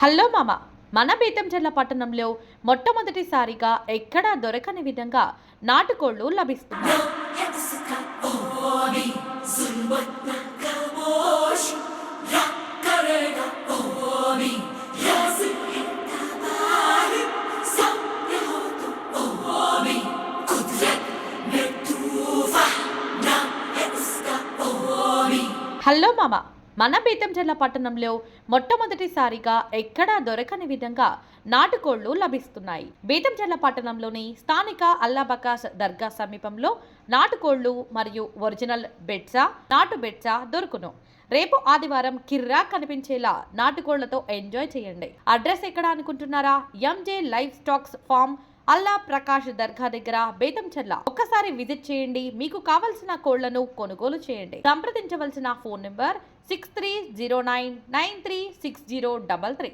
Hello మామ మన బీతంచెర్ల పట్టణంలో మొట్టమొదటిసారిగా ఎక్కడా దొరకని విధంగా నాటుకోళ్ళు లభిస్తున్నాయి. హలో మామ మన బీతంచెర్ల పట్టణంలో మొట్టమొదటిసారిగా ఎక్కడా దొరకని విధంగా నాటుకోళ్ళు లభిస్తున్నాయి. బీతంచెర్ల పట్టణంలోని స్థానిక అల్లాబకాస్ దర్గా సమీపంలో నాటుకోళ్ళు మరియు ఒరిజినల్ బెడ్సా నాటు బెడ్సా దొరుకును. రేపు ఆదివారం కిర్రా కనిపించేలా నాటుకోళ్ళతో ఎంజాయ్ చేయండి. అడ్రస్ ఎక్కడ అనుకుంటున్నారా? MJ life stocks farm Allah Prakash dargah దగ్గర బేతంచెర్ల ఒక్కసారి విజిట్ చేయండి. మీకు కావలసిన కోళ్ళను కొనుగోలు చేయండి. సంప్రదించవలసిన phone number six three zero nine nine three six zero double three.